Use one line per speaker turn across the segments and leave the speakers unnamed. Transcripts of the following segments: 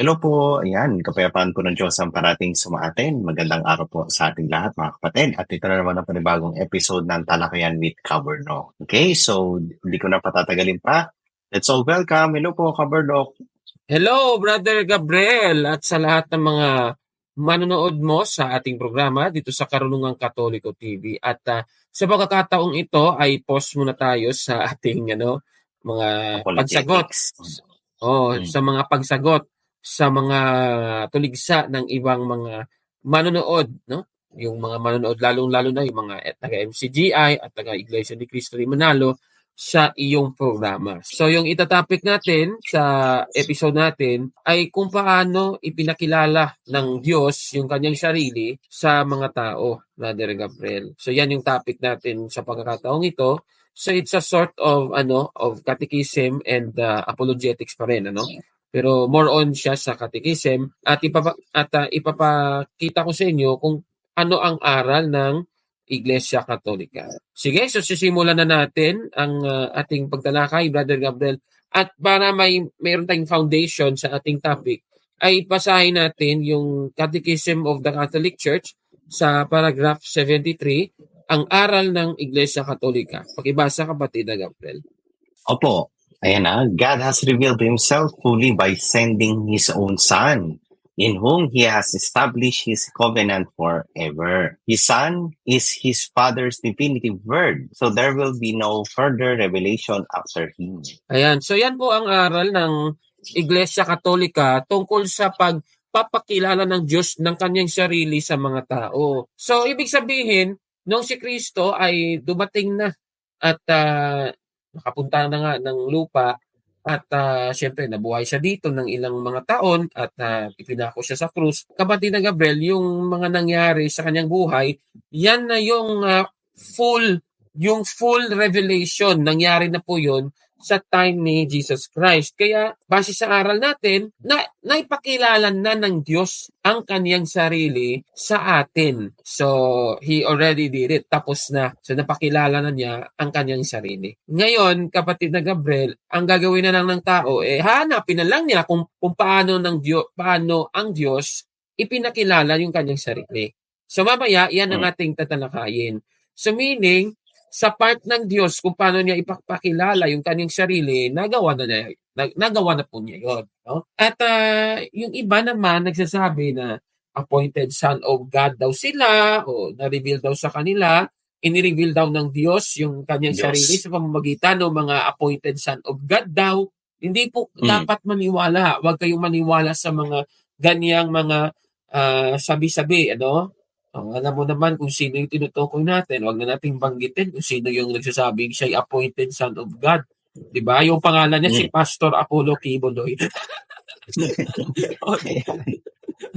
Hello po, ayan, kapayapaan po ng Diyos ang parating sumaatin. Magandang araw po sa ating lahat mga kapatid. At ito na naman ang panibagong episode ng Talakayan with Caberno. Okay, so hindi ko na patatagalin pa. Let's all welcome. Hello po, Caberno.
Hello, Brother Gabriel, at sa lahat ng mga manonood mo sa ating programa dito sa Karunungang Katoliko TV. At uh, sa pagkakataong ito ay post muna tayo sa ating ano, mga pagsagot. Oh, hmm. sa mga pagsagot sa mga tuligsa ng ibang mga manonood, no? Yung mga manonood lalong-lalo na yung mga taga MCGI at taga Iglesia ni Cristo Manalo sa iyong programa. So yung itatopic natin sa episode natin ay kung paano ipinakilala ng Diyos yung kanyang sarili sa mga tao, Brother Gabriel. So yan yung topic natin sa pagkakataong ito. So it's a sort of ano of catechism and uh, apologetics pa rin ano. Pero more on siya sa catechism at, ipapa, at uh, ipapakita ko sa inyo kung ano ang aral ng Iglesia Katolika. Sige, so sisimulan na natin ang uh, ating pagtalakay, Brother Gabriel. At para may mayroon tayong foundation sa ating topic, ay basahin natin yung Catechism of the Catholic Church sa paragraph 73, ang aral ng Iglesia Katolika. Pakibasa kapatid na Gabriel.
Opo, Ayan na, God has revealed himself fully by sending his own son, in whom he has established his covenant forever. His son is his father's definitive word, so there will be no further revelation after him.
Ayan, so yan po ang aral ng Iglesia Katolika tungkol sa pagpapakilala ng Diyos ng kanyang sarili sa mga tao. So, ibig sabihin, nung si Kristo ay dumating na at uh, nakapunta na nga ng lupa at uh, syempre nabuhay siya dito ng ilang mga taon at uh, ipinako siya sa krus. Kapatid na Gabriel, yung mga nangyari sa kanyang buhay, yan na yung uh, full yung full revelation nangyari na po yun sa time ni Jesus Christ. Kaya base sa aral natin, na naipakilala na ng Diyos ang kaniyang sarili sa atin. So, He already did it. Tapos na. So, napakilala na niya ang kaniyang sarili. Ngayon, kapatid na Gabriel, ang gagawin na lang ng tao, eh, hanapin na lang niya kung, kung paano, ng Diyos, paano ang Diyos ipinakilala yung kanyang sarili. So, mamaya, yan ang hmm. ating tatalakayin. So, meaning, sa part ng Diyos kung paano niya ipakilala yung kanyang sarili, nagawa na niya, nagawa na po niya yun. No? At uh, yung iba naman nagsasabi na appointed son of God daw sila o na-reveal daw sa kanila, inireveal daw ng Diyos yung kanyang Diyos. sarili sa pamamagitan ng mga appointed son of God daw. Hindi po mm. dapat maniwala. Huwag kayong maniwala sa mga ganyang mga uh, sabi-sabi, ano? Ang alam mo naman kung sino yung tinutukoy natin. Huwag na nating banggitin kung sino yung nagsasabing siya appointed son of God. Di ba? Yung pangalan niya mm. si Pastor Apollo Kibuloy. okay.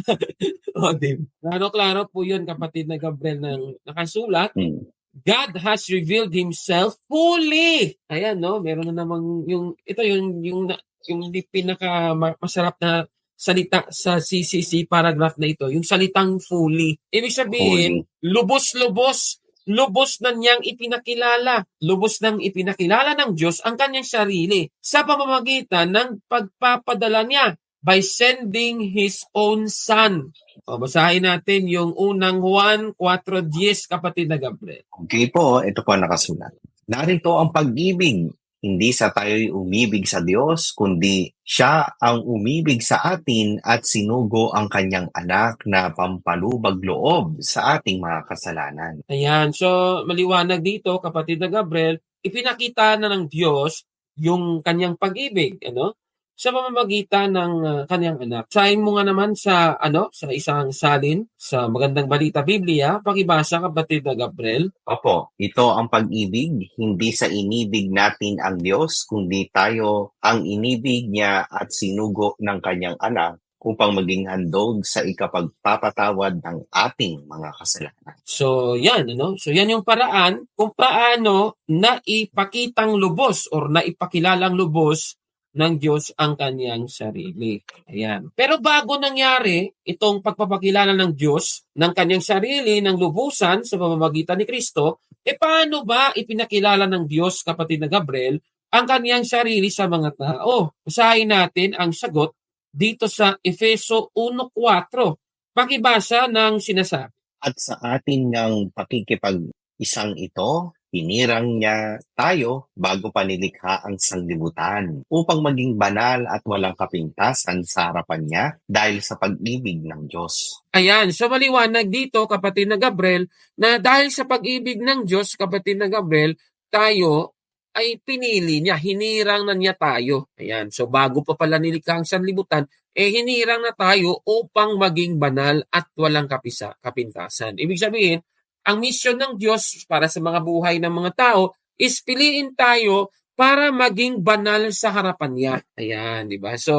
o, di. Klaro-klaro po yun, kapatid na Gabriel, ng nakasulat. Mm. God has revealed Himself fully. Ayan, no? Meron na namang yung, ito yung, yung, yung, yung pinaka masarap na salita sa CCC paragraph na ito, yung salitang fully. Ibig sabihin, lubos-lubos, lubos na niyang ipinakilala, lubos nang ipinakilala ng Diyos ang kanyang sarili sa pamamagitan ng pagpapadala niya by sending His own Son. O, basahin natin yung unang Juan 4.10, kapatid na Gabriel.
Okay po, ito po nakasulat. Narito ang pag-ibig hindi sa tayo'y umibig sa Diyos, kundi siya ang umibig sa atin at sinugo ang kanyang anak na pampalubag loob sa ating mga kasalanan.
Ayan, so maliwanag dito, kapatid na Gabriel, ipinakita na ng Diyos yung kanyang pag-ibig, ano? Sa pamamagitan ng uh, kanyang anak. Sahin mo nga naman sa ano sa isang salin sa magandang balita Biblia, pakibasa kapatid na Gabriel.
Opo, ito ang pag-ibig, hindi sa inibig natin ang Diyos, kundi tayo ang inibig niya at sinugo ng kanyang anak upang maging handog sa ikapagpapatawad ng ating mga kasalanan.
So, yan, ano? So, yan yung paraan kung paano naipakitang lubos or naipakilalang lubos ng Diyos ang kanyang sarili. Ayan. Pero bago nangyari itong pagpapakilala ng Diyos ng kanyang sarili ng lubusan sa pamamagitan ni Kristo, e paano ba ipinakilala ng Diyos, kapatid na Gabriel, ang kanyang sarili sa mga tao? Basahin natin ang sagot dito sa Efeso 1.4. Pakibasa ng sinasabi.
At sa ating ngang pakikipag isang ito, hinirang niya tayo bago pa nilikha ang sanglibutan upang maging banal at walang kapintasan sa harapan niya dahil sa pag-ibig ng Diyos.
Ayan, so maliwanag dito kapatid na Gabriel na dahil sa pag-ibig ng Diyos kapatid na Gabriel, tayo ay pinili niya, hinirang na niya tayo. Ayan, so bago pa pala nilikha ang sanlibutan, eh hinirang na tayo upang maging banal at walang kapisa, kapintasan. Ibig sabihin, ang mission ng Diyos para sa mga buhay ng mga tao is piliin tayo para maging banal sa harapan niya. Ayan, di ba? So,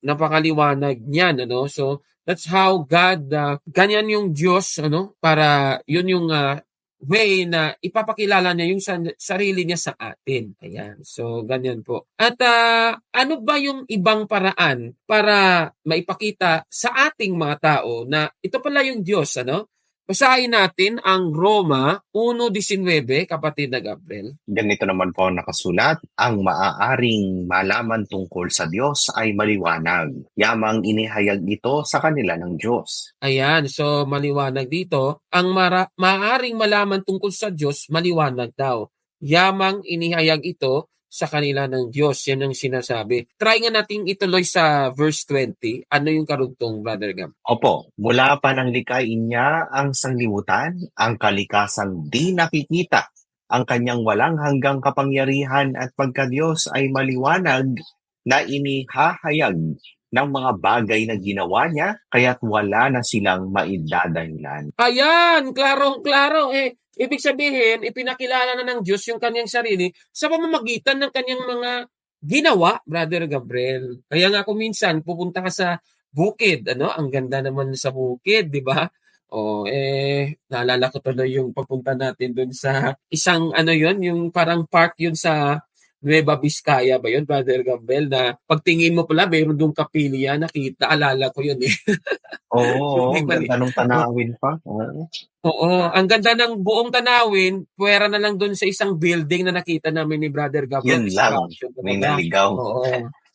napakaliwanag niyan, ano? So, that's how God, uh, ganyan yung Diyos, ano? Para yun yung uh, way na ipapakilala niya yung sarili niya sa atin. Ayan. So, ganyan po. At uh, ano ba yung ibang paraan para maipakita sa ating mga tao na ito pala yung Diyos, ano? Basahin natin ang Roma 1.19, kapatid na Gabriel.
Ganito naman po ang nakasulat, ang maaaring malaman tungkol sa Diyos ay maliwanag. Yamang inihayag ito sa kanila ng Diyos.
Ayan, so maliwanag dito. Ang mara- maaaring malaman tungkol sa Diyos, maliwanag daw. Yamang inihayag ito sa kanila ng Diyos. Yan ang sinasabi. Try nga nating ituloy sa verse 20. Ano yung karugtong, Brother Gam?
Opo, mula pa nang likain niya ang sanglibutan, ang kalikasang di nakikita, ang kanyang walang hanggang kapangyarihan at pagkadiyos ay maliwanag na inihahayag ng mga bagay na ginawa niya, kaya't wala na silang maidadahilan.
Ayan, klarong-klaro. Eh, ibig sabihin, ipinakilala na ng Diyos yung kanyang sarili sa pamamagitan ng kanyang mga ginawa, Brother Gabriel. Kaya nga kung minsan, pupunta ka sa bukid, ano? Ang ganda naman sa bukid, di ba? O, eh, naalala ko tuloy yung pagpunta natin dun sa isang, ano yun, yung parang park yun sa Nueva Vizcaya ba yun, Brother Gabriel, na pagtingin mo pala, mayroon doon kapilya, nakita, alala ko yun eh.
Oo,
Hindi
ang ganda ng tanawin pa. Oo.
Oo, ang ganda ng buong tanawin, puwera na lang doon sa isang building na nakita namin ni Brother Gabriel.
Yun lang, may
talaga.
naligaw.
Oo.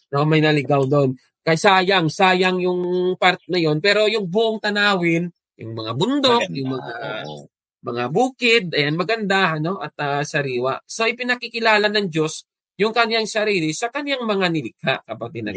No, may naligaw doon. Kaya sayang, sayang yung part na yon. Pero yung buong tanawin, yung mga bundok,
Maganda.
yung mga mga bukid, ayan maganda ano at ah, sariwa. So ipinakikilala ng Diyos yung kanyang sarili sa kanyang mga nilikha, kapatid na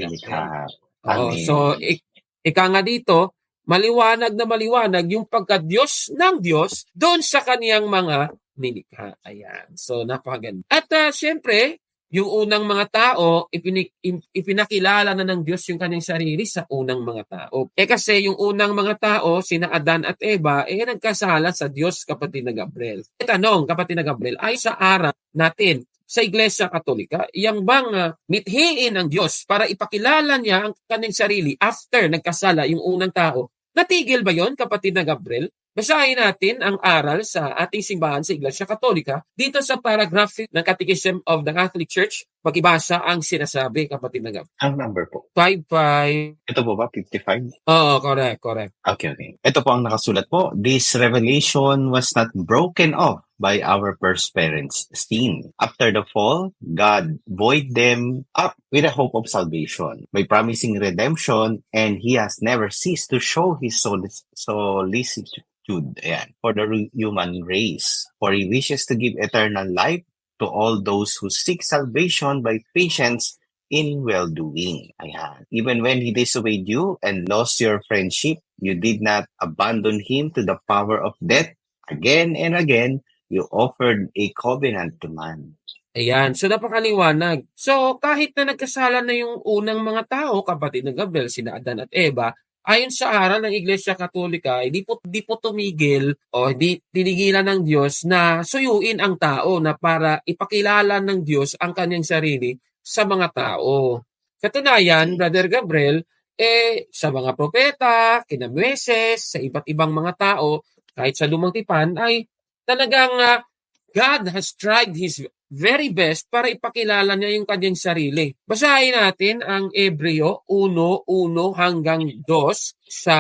Amen.
so ik- ika nga dito, maliwanag na maliwanag yung pagka-Diyos ng Diyos doon sa kaniyang mga nilikha. Ayan. So napakaganda. At uh, syempre, yung unang mga tao, ipini- im- ipinakilala na ng Diyos yung kanyang sarili sa unang mga tao. Eh kasi yung unang mga tao, sina Adan at Eva, eh nagkasala sa Diyos, kapatid na Gabriel. E tanong, kapatid na Gabriel, ay sa aral natin, sa Iglesia Katolika, yang bang uh, mithiin ng Diyos para ipakilala niya ang kanyang sarili after nagkasala yung unang tao. Natigil ba yon kapatid na Gabriel? Basahin natin ang aral sa ating simbahan sa Iglesia Katolika dito sa paragraph ng Catechism of the Catholic Church. Pagibasa ang sinasabi, kapatid na Gabriel.
Ang number po.
5-5.
Ito po ba? 55?
Oo, correct, correct.
Okay, okay. Ito po ang nakasulat po. This revelation was not broken off by our first parents' sin. After the fall, God buoyed them up with a hope of salvation by promising redemption and He has never ceased to show His solic- solicitude ayan, for the human race. For He wishes to give eternal life to all those who seek salvation by patience in well-doing. Ayan. Even when he disobeyed you and lost your friendship, you did not abandon him to the power of death. Again and again, you offered a covenant to man.
Ayan, so napakaliwanag. So kahit na nagkasala na yung unang mga tao, kapatid ng Gabriel, sina Adan at Eva, ayon sa aral ng Iglesia Katolika, hindi po, di po tumigil o hindi tinigilan ng Diyos na suyuin ang tao na para ipakilala ng Diyos ang kanyang sarili sa mga tao. Katunayan, Brother Gabriel, eh, sa mga propeta, kina Moises, sa iba't ibang mga tao, kahit sa lumang tipan, ay talagang ah, God has tried His very best para ipakilala niya yung kanyang sarili. Basahin natin ang Ebreo 1, 1 hanggang 2 sa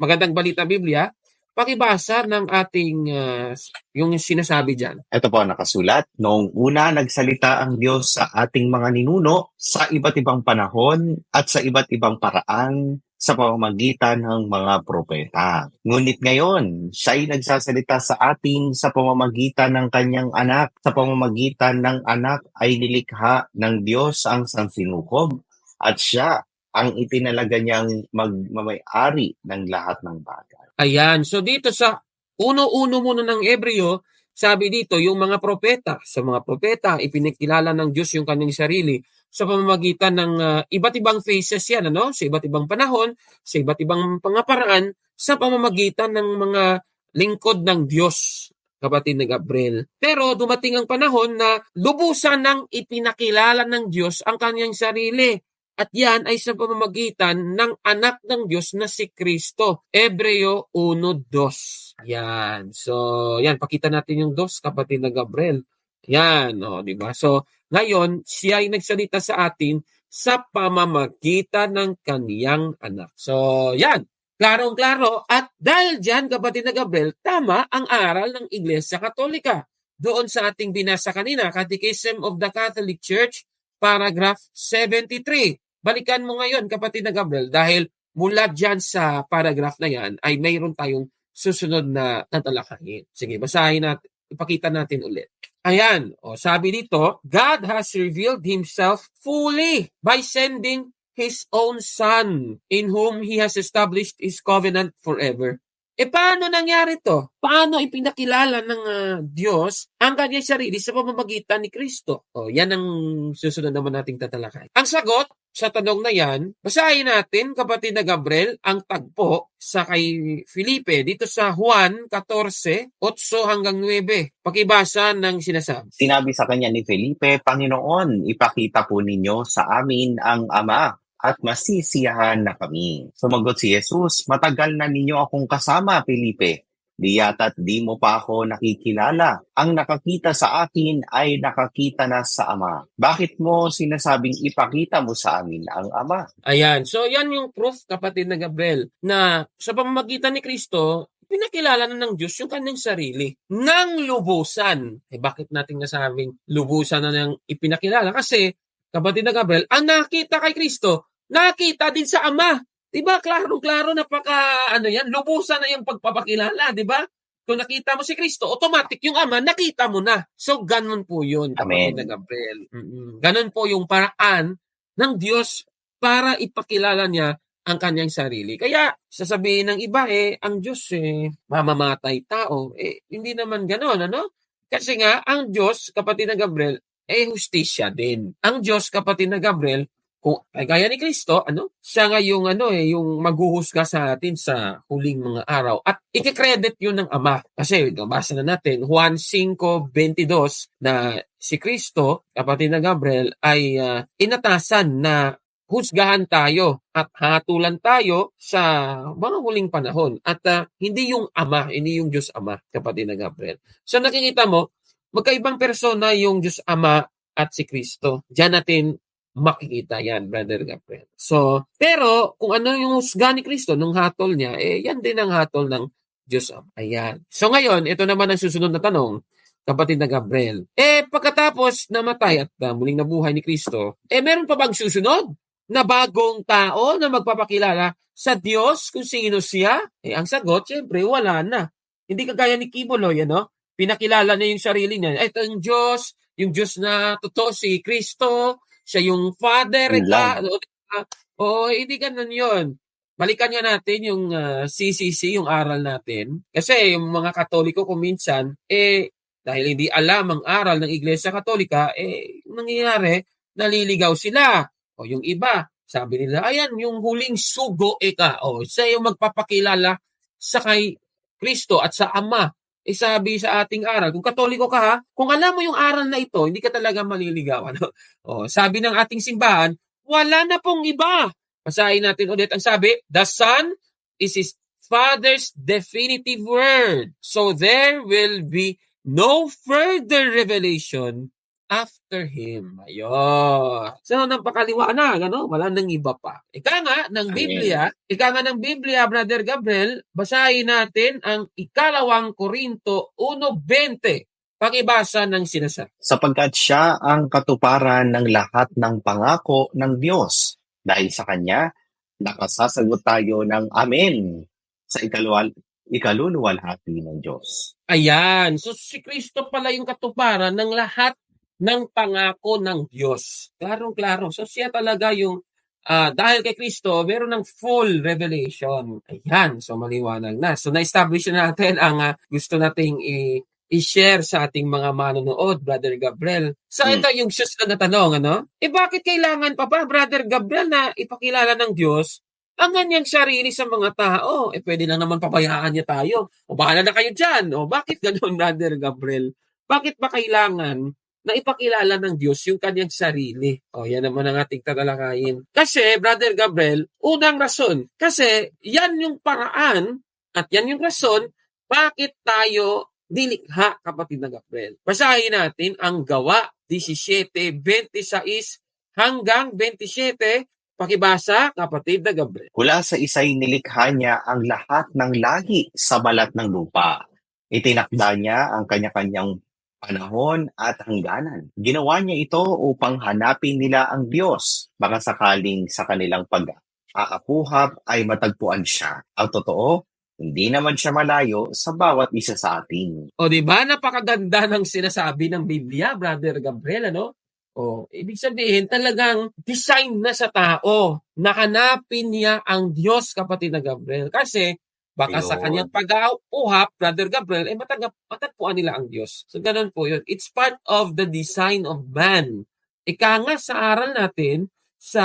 Magandang Balita Biblia. pakibasa ng ating uh, yung sinasabi diyan.
Ito po nakasulat, noong una nagsalita ang Diyos sa ating mga ninuno sa iba't ibang panahon at sa iba't ibang paraan sa pamamagitan ng mga propeta. Ngunit ngayon, siya nagsasalita sa atin sa pamamagitan ng kanyang anak. Sa pamamagitan ng anak ay nilikha ng Diyos ang sansinukob at siya ang itinalaga niyang magmamayari ng lahat ng bagay.
Ayan. So dito sa uno-uno muna ng Ebreo, sabi dito, yung mga propeta, sa mga propeta, ipinakilala ng Diyos yung kanyang sarili sa pamamagitan ng uh, iba't ibang phases yan, ano? sa iba't ibang panahon, sa iba't ibang pangaparaan, sa pamamagitan ng mga lingkod ng Diyos, kapatid na Gabriel. Pero dumating ang panahon na lubusan ng ipinakilala ng Diyos ang kanyang sarili. At yan ay sa pamamagitan ng anak ng Diyos na si Kristo. Ebreo 1.2. Yan. So, yan. Pakita natin yung dos, kapatid na Gabriel. Yan. O, di ba? So, ngayon, siya ay nagsalita sa atin sa pamamagitan ng kaniyang anak. So, yan. Klarong-klaro. At dahil dyan, kapatid na Gabriel, tama ang aral ng Iglesia Katolika. Doon sa ating binasa kanina, Catechism of the Catholic Church, paragraph 73. Balikan mo ngayon, kapatid na Gabriel, dahil mula dyan sa paragraph na yan ay mayroon tayong susunod na tatalakayin. Sige, basahin natin, ipakita natin ulit. Ayan, o, sabi dito, God has revealed Himself fully by sending His own Son, in whom He has established His covenant forever. E paano nangyari to? Paano ipinakilala ng uh, Diyos ang kanyang sarili sa pamamagitan ni Kristo? O, yan ang susunod naman nating tatalakay. Ang sagot sa tanong na yan, basahin natin, kapatid na Gabriel, ang tagpo sa kay Felipe dito sa Juan 14, 8 hanggang 9. Pakibasa ng sinasabi.
Sinabi sa kanya ni Felipe, Panginoon, ipakita po ninyo sa amin ang Ama at masisiyahan na kami. Sumagot si Jesus, matagal na ninyo akong kasama, Felipe. Di yata't di mo pa ako nakikilala. Ang nakakita sa akin ay nakakita na sa Ama. Bakit mo sinasabing ipakita mo sa amin ang Ama?
Ayan. So yan yung proof, kapatid na Gabriel, na sa pamamagitan ni Kristo, pinakilala na ng Diyos yung kanyang sarili ng lubusan. Eh bakit natin nasabing lubusan na nang ipinakilala? Kasi, kapatid na Gabriel, ang nakita kay Kristo, nakita din sa Ama. 'Di ba? Klaro-klaro napaka ano 'yan, lubusan na yung pagpapakilala, 'di ba? Kung nakita mo si Kristo, automatic yung Ama, nakita mo na. So, ganun po yun, kapatid na Gabriel. Mm-mm. Ganun po yung paraan ng Diyos para ipakilala niya ang kanyang sarili. Kaya, sasabihin ng iba, eh, ang Diyos, eh, mamamatay tao. Eh, hindi naman ganon, ano? Kasi nga, ang Diyos, kapatid na Gabriel, eh, justisya din. Ang Diyos, kapatid na Gabriel, kung ay gaya ni Kristo, ano? Siya nga yung ano eh, yung maghuhusga sa atin sa huling mga araw. At ikikredit yun ng Ama. Kasi nabasa na natin Juan 5:22 na si Kristo, kapatid na Gabriel, ay uh, inatasan na husgahan tayo at hatulan tayo sa mga huling panahon. At uh, hindi yung Ama, hindi yung Diyos Ama, kapatid na Gabriel. So nakikita mo, magkaibang persona yung Diyos Ama at si Kristo. Diyan natin makikita yan, Brother Gabriel. So, pero kung ano yung husga ni Kristo nung hatol niya, eh yan din ang hatol ng Diyos. Ayan. So ngayon, ito naman ang susunod na tanong, kapatid na Gabriel. Eh, pagkatapos namatay at uh, muling nabuhay ni Kristo, eh meron pa bang susunod na bagong tao na magpapakilala sa Diyos kung sino siya? Eh, ang sagot, syempre, wala na. Hindi kagaya ni Kibuloy, ano? Pinakilala niya yung sarili niya. Ito yung Diyos, yung Diyos na totoo si Kristo, siya yung father. Ka, o, oh, hindi ganun yun. Balikan nga natin yung uh, ah, CCC, yung aral natin. Kasi yung mga Katoliko kung minsan, eh, dahil hindi alam ang aral ng Iglesia Katolika, eh, nangyayari, naliligaw sila. O yung iba, sabi nila, ayan, yung huling sugo eka. O, siya yung magpapakilala sa kay Kristo at sa Ama eh sabi sa ating aral, kung katoliko ka ha, kung alam mo yung aral na ito, hindi ka talaga maliligaw. Ano? O, sabi ng ating simbahan, wala na pong iba. Basahin natin ulit ang sabi, the Son is His Father's definitive word. So there will be no further revelation after him. Ayun. So, napakaliwanag, ano? Wala nang iba pa. Ika nga ng Biblia, ika nga ng Biblia, Brother Gabriel, basahin natin ang ikalawang Korinto 1.20. Pakibasa ng sinasabi.
Sapagkat siya ang katuparan ng lahat ng pangako ng Diyos. Dahil sa Kanya, nakasasagot tayo ng Amen sa ikaluwal, ikaluluwalhati ng Diyos.
Ayan. So, si Kristo pala yung katuparan ng lahat ng pangako ng Diyos. Klarong-klaro. So siya talaga yung uh, dahil kay Kristo, meron ng full revelation. Ayan, so maliwanag na. So na-establish na natin ang uh, gusto nating i- i-share sa ating mga manonood, Brother Gabriel. So hmm. ito yung susunod na tanong, ano? Eh bakit kailangan pa ba, Brother Gabriel, na ipakilala ng Diyos ang kanyang sarili sa mga tao? Eh pwede lang naman pabayaan niya tayo. O bahala na kayo dyan. O bakit ganun, Brother Gabriel? Bakit ba kailangan na ipakilala ng Diyos yung kanyang sarili. O, yan naman ang ating tatalakayin. Kasi, Brother Gabriel, unang rason, kasi yan yung paraan at yan yung rason bakit tayo dilikha, kapatid na Gabriel. Basahin natin ang gawa 17.26 hanggang 27 Pakibasa, kapatid na Gabriel.
Mula sa isa'y nilikha niya ang lahat ng lahi sa balat ng lupa. Itinakda niya ang kanya-kanyang panahon at hangganan. Ginawa niya ito upang hanapin nila ang Diyos, baka sakaling sa kanilang pag-aapuhap ay matagpuan siya. Ang totoo, hindi naman siya malayo sa bawat isa sa atin.
O di ba napakaganda ng sinasabi ng Biblia, Brother Gabriel, ano? O, ibig sabihin talagang design na sa tao na hanapin niya ang Diyos, kapatid na Gabriel. Kasi Baka Ayun. sa kanyang pag-auhap, Brother Gabriel, ay eh, matagap, matagpuan nila ang Diyos. So, ganun po yun. It's part of the design of man. Ika nga sa aral natin sa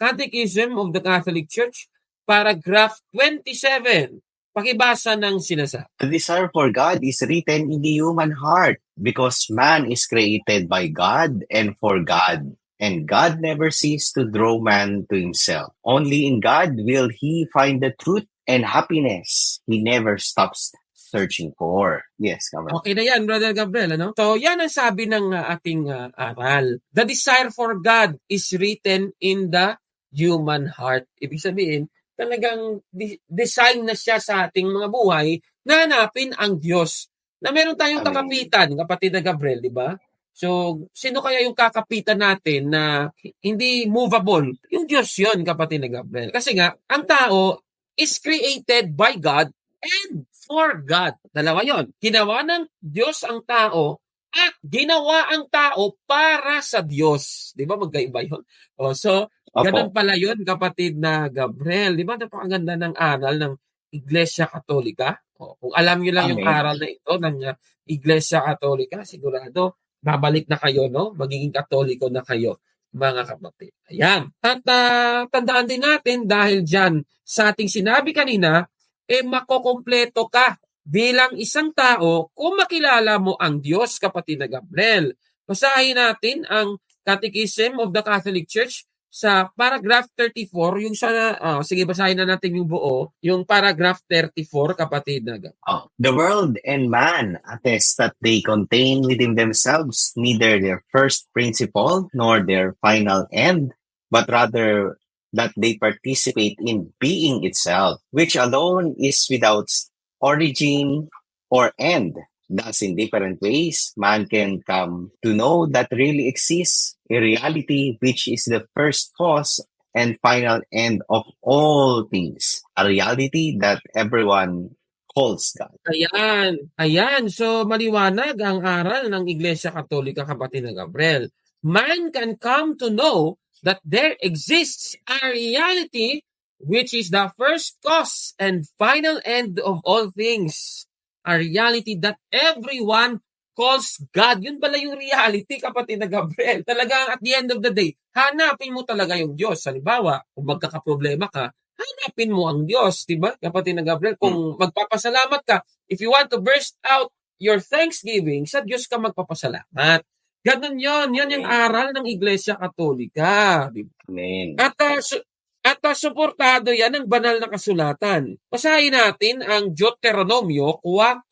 Catechism of the Catholic Church, paragraph 27. Pakibasa ng sinasa.
The desire for God is written in the human heart because man is created by God and for God. And God never ceases to draw man to himself. Only in God will he find the truth and happiness he never stops searching for. Yes, Kamal.
Okay na yan, Brother Gabriel. Ano? So, yan ang sabi ng uh, ating uh, aral. The desire for God is written in the human heart. Ibig sabihin, talagang de- design na siya sa ating mga buhay na hanapin ang Diyos. Na meron tayong Amen. kakapitan, kapatid na Gabriel, di ba? So, sino kaya yung kakapitan natin na hindi movable? Yung Diyos yon kapatid na Gabriel. Kasi nga, ang tao, is created by God and for God. Dalawa yon. Ginawa ng Diyos ang tao at ginawa ang tao para sa Diyos. Di ba magkaiba yun? O, so, Opo. ganun pala yun, kapatid na Gabriel. Di ba napakaganda ng aral ng Iglesia Katolika? O, kung alam niyo lang Amen. yung aral na ito ng uh, Iglesia Katolika, sigurado babalik na kayo, no? Magiging katoliko na kayo mga kapatid. Ayan. At uh, tandaan din natin dahil dyan sa ating sinabi kanina, eh makokompleto ka bilang isang tao kung makilala mo ang Diyos, kapatid na Gabriel. Basahin natin ang Catechism of the Catholic Church sa paragraph 34, yung sa, uh, sige basahin na natin yung buo, yung paragraph 34, kapatid na.
Oh, the world and man attest that they contain within themselves neither their first principle nor their final end, but rather that they participate in being itself, which alone is without origin or end. Thus, in different ways, man can come to know that really exists a reality which is the first cause and final end of all things. A reality that everyone calls God.
Ayan. Ayan. So, maliwanag ang aral ng Iglesia Katolika, kapatid na Gabriel. Man can come to know that there exists a reality which is the first cause and final end of all things a reality that everyone calls God. Yun pala yung reality, kapatid na Gabriel. Talaga at the end of the day, hanapin mo talaga yung Diyos. Halimbawa, kung magkakaproblema ka, hanapin mo ang Diyos, di ba? Kapatid na Gabriel, kung hmm. magpapasalamat ka, if you want to burst out your thanksgiving, sa Diyos ka magpapasalamat. Ganun yon Yan yung aral ng Iglesia Katolika. Di
Amen.
At uh, so, At uh, suportado yan ng banal na kasulatan. Basahin natin ang Deuteronomio 4,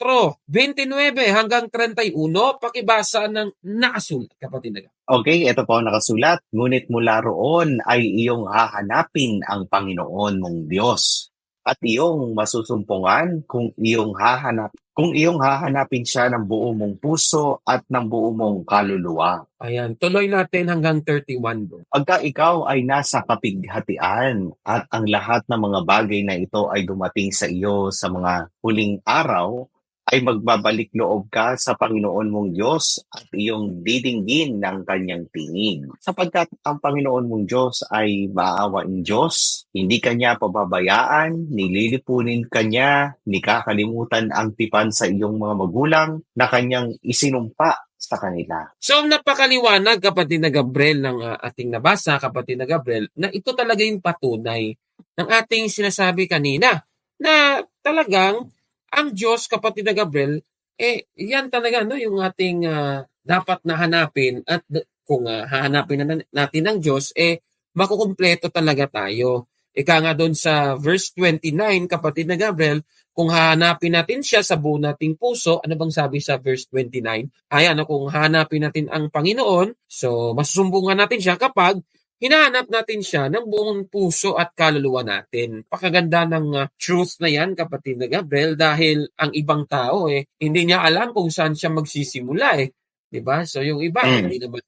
29 hanggang 31, pakibasa ng nakasulat, kapatid na
Okay, ito po ang nakasulat. Ngunit mula roon ay iyong hahanapin ang Panginoon mong Diyos at iyong masusumpungan kung iyong hahanap kung iyong hahanapin siya ng buo mong puso at ng buo mong kaluluwa.
Ayan, tuloy natin hanggang 31 bro.
Pagka ikaw ay nasa kapighatian at ang lahat ng mga bagay na ito ay dumating sa iyo sa mga huling araw, ay magbabalik loob ka sa Panginoon mong Diyos at iyong didinggin ng kanyang tinig. Sapagkat ang Panginoon mong Diyos ay maaawaing Diyos, hindi kanya pababayaan, nililipunin kanya, ni kakalimutan ang tipan sa iyong mga magulang na kanyang isinumpa sa kanila.
So napakaliwanag kapatid na Gabriel ng uh, ating nabasa, kapatid na Gabriel, na ito talaga yung patunay ng ating sinasabi kanina na talagang ang Diyos, kapatid na Gabriel, eh, yan talaga no, yung ating uh, dapat na hanapin at kung uh, hahanapin na natin ang Diyos, eh, makukumpleto talaga tayo. Ika nga doon sa verse 29, kapatid na Gabriel, kung hahanapin natin siya sa buo nating puso, ano bang sabi sa verse 29? Ayan, kung hahanapin natin ang Panginoon, so masusumbungan natin siya kapag hinahanap natin siya ng buong puso at kaluluwa natin. Pakaganda ng uh, truth na yan, kapatid na Gabriel, dahil ang ibang tao, eh, hindi niya alam kung saan siya magsisimula, eh. 'Di ba? So yung iba, mm. hindi naman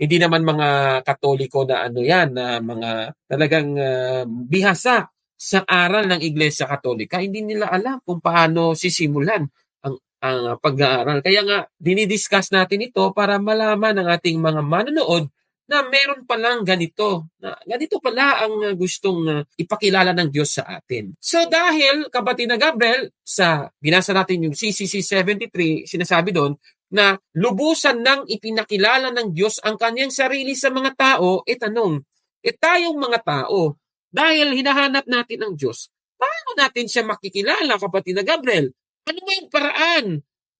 hindi naman mga katoliko na ano yan, na mga talagang uh, bihasa sa aral ng Iglesia Katolika, hindi nila alam kung paano sisimulan ang ang pag-aaral. Kaya nga dinidiscuss natin ito para malaman ng ating mga manonood na meron palang ganito, na ganito pala ang uh, gustong uh, ipakilala ng Diyos sa atin. So dahil, kapatid na Gabriel, sa binasa natin yung CCC 73, sinasabi doon, na lubusan nang ipinakilala ng Diyos ang kanyang sarili sa mga tao, e tanong, e tayong mga tao, dahil hinahanap natin ang Diyos, paano natin siya makikilala, kapatid na Gabriel? Ano ba yung paraan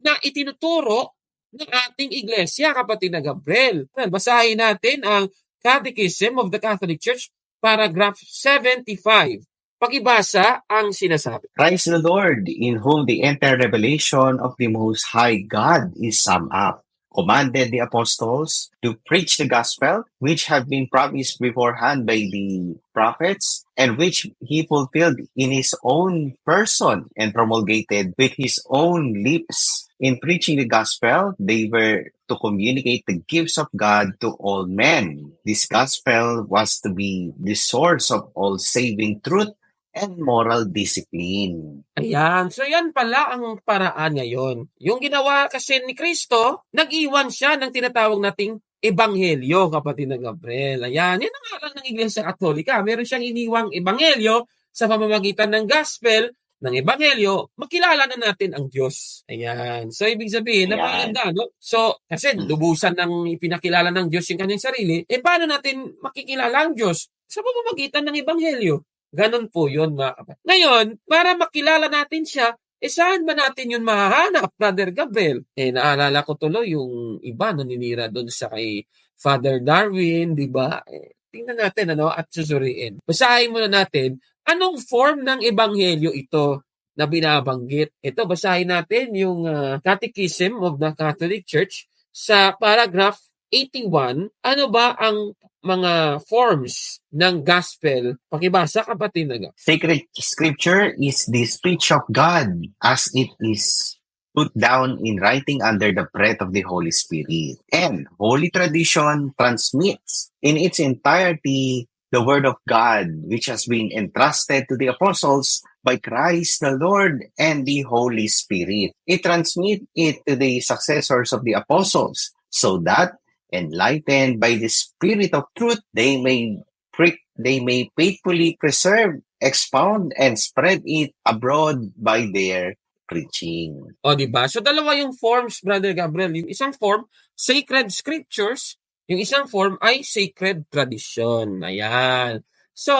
na itinuturo ng ating iglesia, kapatid na Gabriel. Basahin natin ang Catechism of the Catholic Church, paragraph 75. Pakibasa ang sinasabi.
Christ the Lord, in whom the entire revelation of the Most High God is summed up, commanded the apostles to preach the gospel, which have been promised beforehand by the prophets, and which he fulfilled in his own person and promulgated with his own lips In preaching the gospel, they were to communicate the gifts of God to all men. This gospel was to be the source of all saving truth and moral discipline.
Ayan. So yan pala ang paraan ngayon. Yung ginawa kasi ni Kristo, nag-iwan siya ng tinatawag nating ebanghelyo, kapatid na Gabriel. Ayan. Yan ang aral ng Iglesia Katolika. Meron siyang iniwang ebanghelyo sa pamamagitan ng gospel ng Ebanghelyo, makilala na natin ang Diyos. Ayan. So, ibig sabihin, napakaganda, no? So, kasi hmm. lubusan ng ipinakilala ng Diyos yung kanyang sarili, eh, paano natin makikilala ang Diyos? Sa pamamagitan ng Ebanghelyo. Ganon po yun, mga kapatid. Ngayon, para makilala natin siya, eh saan ba natin yun mahahanap, Brother Gabriel? Eh, naalala ko tuloy yung iba naninira doon sa kay Father Darwin, di ba? Eh, tingnan natin ano at susuriin. Basahin muna natin Anong form ng ebanghelyo ito na binabanggit? Ito, basahin natin yung uh, Catechism of the Catholic Church sa paragraph 81. Ano ba ang mga forms ng gospel? Pakibasa kapatid na
Sacred scripture is the speech of God as it is put down in writing under the breath of the Holy Spirit. And Holy Tradition transmits in its entirety the word of God, which has been entrusted to the apostles by Christ the Lord and the Holy Spirit. It transmit it to the successors of the apostles so that enlightened by the Spirit of truth, they may pre- they may faithfully preserve, expound, and spread it abroad by their preaching.
O, di ba? So, dalawa yung forms, Brother Gabriel. Yung isang form, sacred scriptures, yung isang form ay sacred tradition. Ayan. So,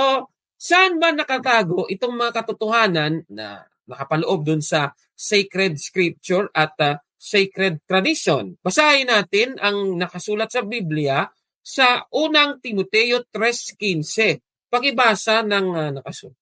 saan ba nakatago itong mga katotohanan na nakapaloob dun sa sacred scripture at uh, sacred tradition? Basahin natin ang nakasulat sa Biblia sa unang Timoteo 3.15. pakibasa ng uh, nakasunod.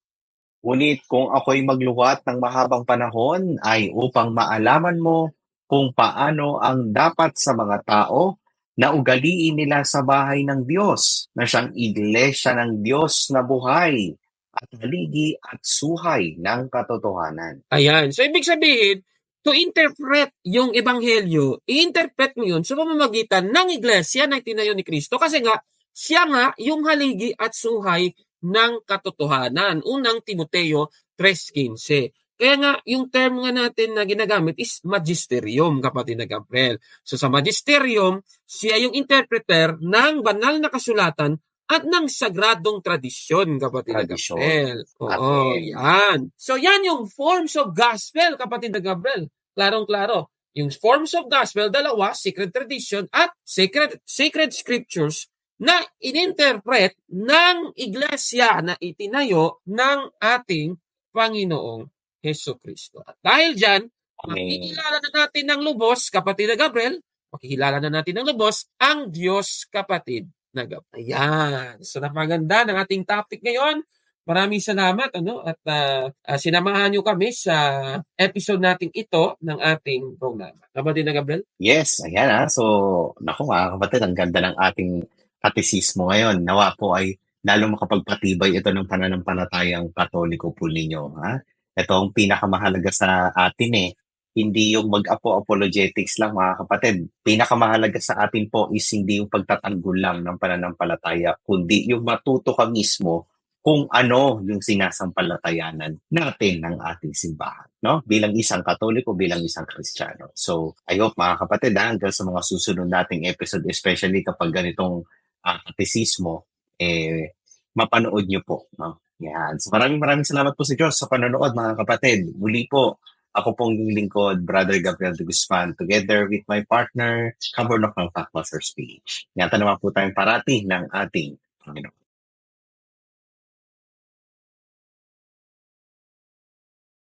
Ngunit kung ako'y magluwat ng mahabang panahon ay upang maalaman mo kung paano ang dapat sa mga tao na ugaliin nila sa bahay ng Diyos, na siyang iglesia ng Diyos na buhay at haligi at suhay ng katotohanan.
Ayan. So, ibig sabihin, to interpret yung ebanghelyo, i-interpret mo yun sa pamamagitan ng iglesia na tinayo ni Kristo. Kasi nga, siya nga yung haligi at suhay ng katotohanan. Unang Timoteo 3.15. Kaya nga, yung term nga natin na ginagamit is magisterium, kapatid na Gabriel. So sa magisterium, siya yung interpreter ng banal na kasulatan at ng sagradong tradisyon, kapatid
Tradisyon.
na Gabriel. Oo,
Amen.
yan. So yan yung forms of gospel, kapatid na Gabriel. Klarong-klaro. Yung forms of gospel, dalawa, sacred tradition at sacred, sacred scriptures na ininterpret ng iglesia na itinayo ng ating Panginoong Heso Kristo. At dahil dyan, makikilala na natin ng lubos, kapatid na Gabriel, makikilala na natin ng lubos, ang Diyos kapatid na Gabriel. Ayan. So napaganda ng ating topic ngayon. Maraming salamat ano at uh, uh, sinamahan niyo kami sa episode nating ito ng ating programa. Kapatid na Gabriel?
Yes, ayan ha. So, naku mga kapatid, ang ganda ng ating katisismo ngayon. Nawa po ay lalo makapagpatibay ito ng pananampalatayang katoliko po ninyo. Ha? Ito ang pinakamahalaga sa atin eh. Hindi yung mag-apo-apologetics lang mga kapatid. Pinakamahalaga sa atin po is hindi yung pagtatanggol lang ng pananampalataya, kundi yung matuto ka mismo kung ano yung sinasampalatayanan natin ng ating simbahan, no? Bilang isang Katoliko, bilang isang Kristiyano. So, I hope mga kapatid, ha, hanggang sa mga susunod nating episode, especially kapag ganitong uh, katisismo, eh, mapanood nyo po, no? Yan. So, maraming maraming salamat po sa Diyos sa panonood, mga kapatid. Muli po, ako pong lingkod, Brother Gabriel de Guzman, together with my partner, Kaburnok ng Fact Speech. Yan, naman po tayong parati ng ating Panginoon.